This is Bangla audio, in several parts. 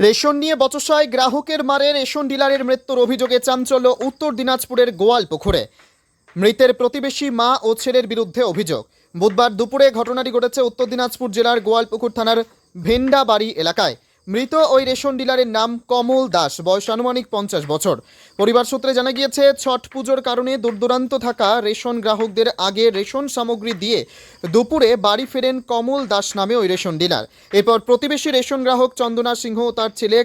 রেশন নিয়ে বচসায় গ্রাহকের মারে রেশন ডিলারের মৃত্যুর অভিযোগে চাঞ্চল্য উত্তর দিনাজপুরের গোয়াল পুকুরে। মৃতের প্রতিবেশী মা ও ছেলের বিরুদ্ধে অভিযোগ। বুধবার দুপুরে ঘটনাটি ঘটেছে উত্তর দিনাজপুর জেলার গোয়ালপুকুর থানার ভেন্ডাবাড়ি এলাকায়। মৃত ওই রেশন ডিলারের নাম কমল দাস। বয়স আনুমানিক পঞ্চাশ বছর। পরিবার সূত্রে জানা গিয়েছে, ছট পুজোর কারণে দূরদূরান্ত থাকা রেশন গ্রাহকদের আগে রেশন সামগ্রী দিয়ে দুপুরে বাড়ি ফেরেন কমল দাস নামে ওই রেশন ডিলার। এরপর প্রতিবেশী রেশন গ্রাহক চন্দনা সিংহ ও তার ছেলে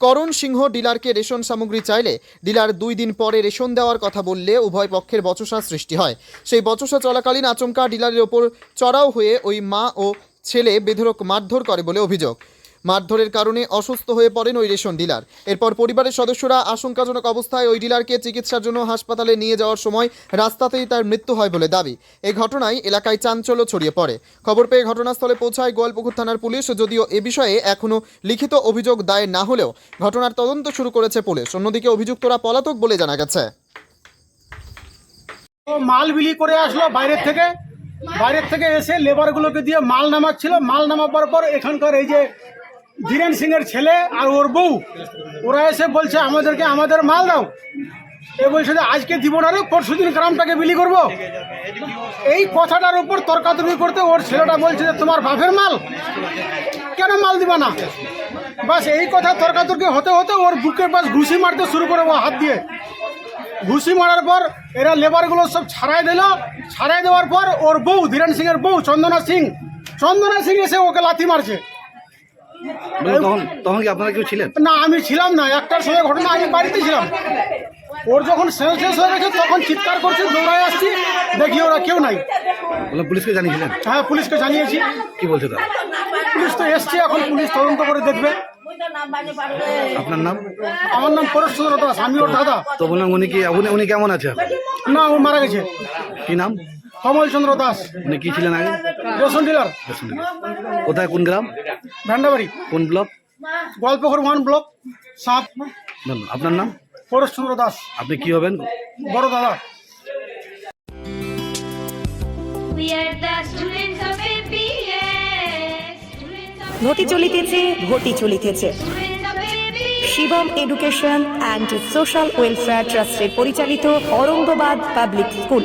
করণ সিংহ ডিলারকে রেশন সামগ্রী চাইলে ডিলার দুই দিন পরে রেশন দেওয়ার কথা বললে উভয় পক্ষের বচসা সৃষ্টি হয়। সেই বচসা চলাকালীন আচমকা ডিলারের ওপর চড়াও হয়ে ওই মা ও ছেলে বেধরক মারধর করে বলে অভিযোগ। মারধরের কারণে অসুস্থ হয়ে পড়েন ওই রেশন ডিলার। এরপর পরিবারের সদস্যরা আশঙ্কাজনক অবস্থায় ওই ডিলারকে চিকিৎসার জন্য হাসপাতালে নিয়ে যাওয়ার সময় রাস্তাতেই তার মৃত্যু হয় বলে দাবি। এই ঘটনায় এলাকায় চাঞ্চল্য ছড়িয়ে পড়ে। খবর পেয়ে ঘটনাস্থলে পৌঁছায় গোয়ালপুকুর থানার পুলিশ, যদিও এ বিষয়ে এখনও লিখিত অভিযোগ দায়ের না হলেও ঘটনার তদন্ত শুরু করেছে পুলিশ। অন্যদিকে অভিযুক্তরা পলাতক বলে জানা গেছে। মাল বিলি করে আসলো বাইরের থেকে। বাইরের থেকে এসে লেবারগুলোকে দিয়ে মাল নামাচ্ছিল। মাল নামাবার পর এখানকার এই যে ধীরেন সিং এর ছেলে আর ওর বউ। ওরা এসে বলছে, আমাদেরকে আমাদের মাল দাও। এ বলছে যে, আজকে দিব না রে, পরশু দিন গ্রামটাকে বিলি করব। এই কথাটার উপর তর্কাতর্কি করতে ওর ছেলেটা বলছে যে, তোমার বাপের মাল? কেন মাল দিবা না? বাস এই কথা তর্কাতর্কি হতে হতে ওর বুকের পাশ ঘুষি মারতে শুরু করে ও হাত দিয়ে। ঘুষি মারার পর এরা লেবারগুলো সব ছাড়াই দিল। ছাড়াই দেওয়ার পর ওর বউ ধীরেন সিং এর বউ, চন্দনা সিং। চন্দনা সিং এসে ওকে লাথি মারছে। বলে তখন তখন কি আপনারা কেউ ছিলেন? না আমি ছিলাম না। একটার সময় ঘটনা আমি বাড়িতে ছিলাম। ওর যখন শেষ শেষ হয়ে গেছে তখন চিৎকার করছে দৌড়ায় আসছি দেখি ওরা কেউ নাই। বলে পুলিশকে জানিয়েছিলেন? হ্যাঁ পুলিশকে জানিয়েছি। কি বলছে তারা? পুলিশ তো এসছে এখন পুলিশ তদন্ত করে দেখবে। আপনার নাম? আমার নাম পরেশ চন্দ্র দাস আমি ওর দাদা। তো বললাম উনি কি উনি উনি কেমন আছে? না ও মারা গেছে। কি নাম? কমল চন্দ্র দাস। উনি কি ছিলেন আগে? Ration dealer. কোথায় কোন গ্রাম? ভান্ডাবাড়ি। কোন ব্লক? গোয়ালপুকুর ওয়ান ব্লক সাত। ধন্যবাদ। আপনার নাম? পরেশ চন্দ্র দাস। আপনি কি হবেন? বড় দাদা। ঘটি চলিতেছে ঘটি চলিতেছে. Shivam education and social welfare ট্রাস্টের পরিচালিত Aurangabad public school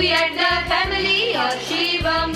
We are the family of Shivam